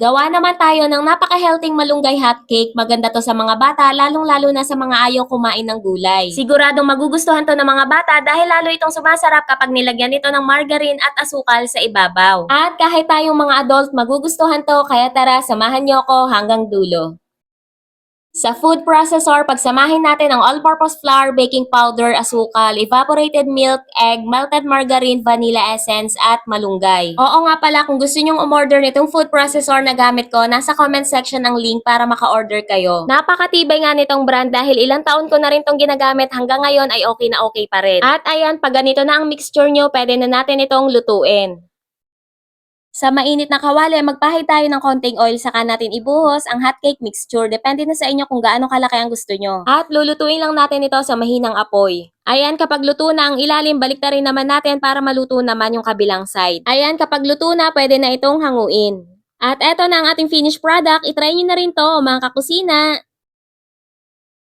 Gawa naman tayo ng napaka-healthing malunggay hot cake. Maganda to sa mga bata, lalong-lalo na sa mga ayaw kumain ng gulay. Siguradong magugustuhan to ng mga bata dahil lalo itong sumasarap kapag nilagyan ito ng margarine at asukal sa ibabaw. At kahit tayong mga adult, magugustuhan to kaya tara, samahan niyo ako hanggang dulo. Sa food processor, pagsamahin natin ang all-purpose flour, baking powder, asukal, evaporated milk, egg, melted margarine, vanilla essence, at malunggay. Oo nga pala, kung gusto nyong umorder nitong food processor na gamit ko, nasa comment section ang link para maka-order kayo. Napakatibay nga nitong brand dahil ilang taon ko na rin tong ginagamit hanggang ngayon ay okay na okay pa rin. At ayan, pag ganito na ang mixture nyo, pwede na natin itong lutuin. Sa mainit na kawali, magpahid tayo ng konting oil saka natin ibuhos ang hot cake mixture. Depende na sa inyo kung gaano kalaki ang gusto nyo. At lulutuin lang natin ito sa mahinang apoy. Ayan, kapag luto na ang ilalim, balik rin naman natin para maluto naman yung kabilang side. Ayan, kapag luto na, pwede na itong hanguin. At eto na ang ating finished product. Itry nyo na rin to, mga kakusina.